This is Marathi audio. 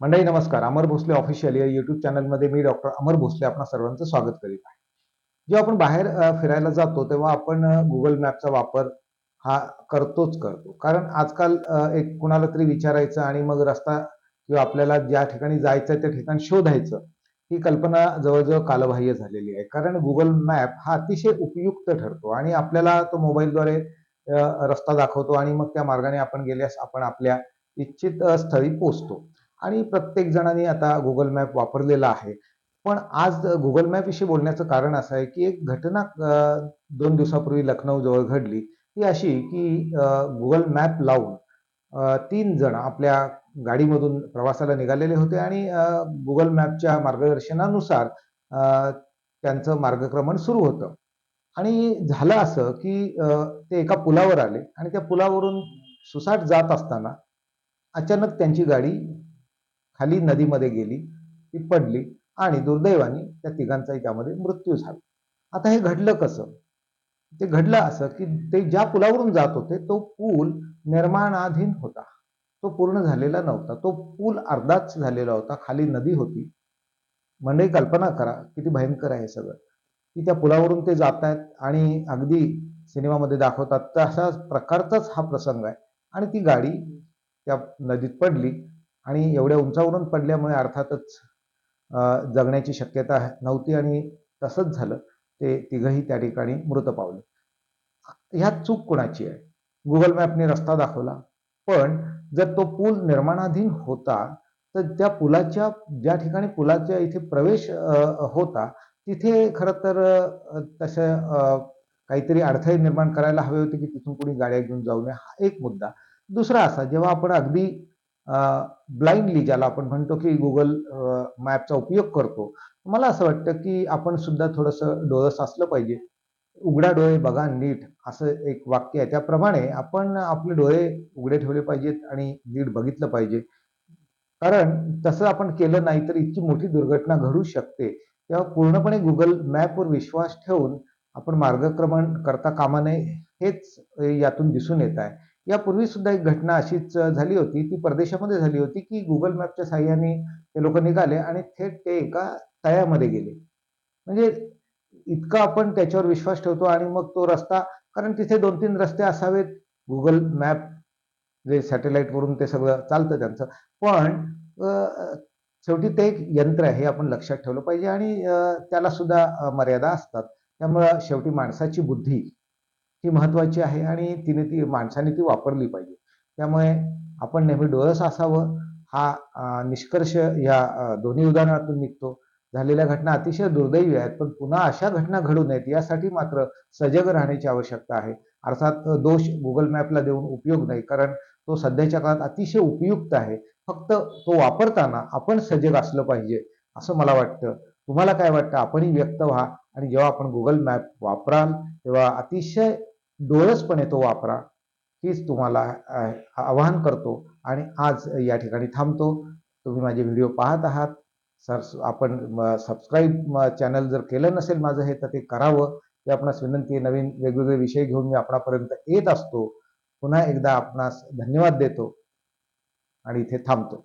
मंडळी नमस्कार. अमर भोसले ऑफिशियल या युट्यूब चॅनलमध्ये मी डॉक्टर अमर भोसले आपणा सर्वांचं स्वागत करीत आहे. जेव्हा आपण बाहेर फिरायला जातो तेव्हा आपण गुगल मॅपचा वापर हा करतोच करतो. कारण आजकाल एक कुणाला तरी विचारायचं आणि मग रस्ता किंवा आपल्याला ज्या ठिकाणी जायचं आहे त्या ठिकाण शोधायचं ही कल्पना जवळजवळ कालबाह्य झालेली आहे. कारण गुगल मॅप हा अतिशय उपयुक्त ठरतो आणि आपल्याला तो मोबाईलद्वारे रस्ता दाखवतो आणि मग त्या मार्गाने आपण गेल्यास आपण आपल्या इच्छित स्थळी पोहोचतो आणि प्रत्येक जणांनी आता गुगल मॅप वापरलेला आहे. पण आज गुगल मॅपविषयी बोलण्याचं कारण असं आहे की एक घटना दोन दिवसापूर्वी लखनौ जवळ घडली. ती अशी की गुगल मॅप लावून तीन जण आपल्या गाडीमधून प्रवासाला निघालेले होते आणि गुगल मॅपच्या मार्गदर्शनानुसार त्यांचं मार्गक्रमण सुरू होतं. आणि झालं असं की ते एका पुलावर आले आणि त्या पुलावरून सुसाट जात असताना अचानक त्यांची गाडी खाली नदीमध्ये गेली ती पडली आणि दुर्दैवाने त्या तिघांचाही त्यामध्ये मृत्यू झाला. आता हे घडलं कसं? ते घडलं असं की ते ज्या पुलावरून जात होते तो पूल निर्माणाधीन होता. तो पूर्ण झालेला नव्हता. तो पूल अर्धाच झालेला होता. खाली नदी होती. मंडळी कल्पना करा किती भयंकर आहे सगळं. की त्या पुलावरून ते जात आहेत आणि अगदी सिनेमामध्ये दाखवतात. तशा प्रकारचाच हा प्रसंग आहे. आणि ती गाडी त्या नदीत पडली आणि एवढ्या उंचावरून पडल्यामुळे अर्थातच जगण्याची शक्यता नव्हती आणि तसंच झालं. ते तिघही त्या ठिकाणी मृत पावले. ह्यात चूक कोणाची आहे? गुगल मॅपने रस्ता दाखवला. पण जर तो पूल निर्माणाधीन होता तर त्या पुलाच्या ज्या ठिकाणी पुलाच्या इथे प्रवेश होता तिथे खरं तर तसं काहीतरी अडथळे निर्माण करायला हवे होते की तिथून कोणी गाड्या घेऊन जाऊ नये. हा एक मुद्दा. दुसरा असा जेव्हा आपण अगदी ब्लाइंडली ज्याला आपण म्हणतो की गुगल मॅपचा उपयोग करतो. मला असं वाटतं की आपण सुद्धा थोडंसं डोळस असलं पाहिजे. उघडा डोळे बघा नीट. असं एक वाक्य आहे. त्याप्रमाणे आपण आपले डोळे उघडे ठेवले पाहिजेत आणि नीट बघितलं पाहिजे. कारण तसं आपण केलं नाही तर इतकी मोठी दुर्घटना घडू शकते. तेव्हा पूर्णपणे गुगल मॅपवर विश्वास ठेवून आपण मार्गक्रमण करता कामा नये हेच यातून दिसून येत आहे. यापूर्वी सुद्धा एक घटना अशीच झाली होती. ती परदेशामध्ये झाली होती की गुगल मॅपच्या साह्याने ते लोक निघाले आणि थेट ते एका तळ्यामध्ये गेले. म्हणजे इतका आपण त्याच्यावर विश्वास ठेवतो आणि मग तो रस्ता कारण तिथे दोन तीन रस्ते असावेत. गुगल मॅप जे सॅटेलाईटवरून ते सगळं चालतं त्यांचं. पण शेवटी ते एक यंत्र आहे हे आपण लक्षात ठेवलं पाहिजे आणि त्याला सुद्धा मर्यादा असतात. त्यामुळं शेवटी माणसाची बुद्धी ही महत्वाची आहे आणि तिने ती माणसाने ती वापरली पाहिजे. त्यामुळे आपण नेहमी डोळस असावं हा निष्कर्ष या दोन्ही उदाहरणातून निघतो. झालेल्या घटना अतिशय दुर्दैवी आहेत पण पुन्हा अशा घटना घडू नयेत यासाठी मात्र सजग राहण्याची आवश्यकता आहे. अर्थात दोष गुगल मॅपला देऊन उपयोग नाही कारण तो सध्याच्या काळात अतिशय उपयुक्त आहे. फक्त तो वापरताना आपण सजग असलं पाहिजे असं मला वाटतं. तुम्हाला काय वाटतं? आपणही व्यक्त व्हा आणि जेव्हा आपण गुगल मॅप वापराल तेव्हा अतिशय डोळसपणे तो वापरा. हीच तुम्हाला आवाहन करतो आणि आज या ठिकाणी थांबतो. तुम्ही माझे व्हिडिओ पाहत आहात. सर आपण सबस्क्राईब चॅनल जर केलं नसेल माझं हे तर ते करावं. हे आपणास विनंती आहे नवीन वेगवेगळे विषय घेऊन मी आपणापर्यंत येत असतो. पुन्हा एकदा आपणास धन्यवाद देतो आणि इथे थांबतो.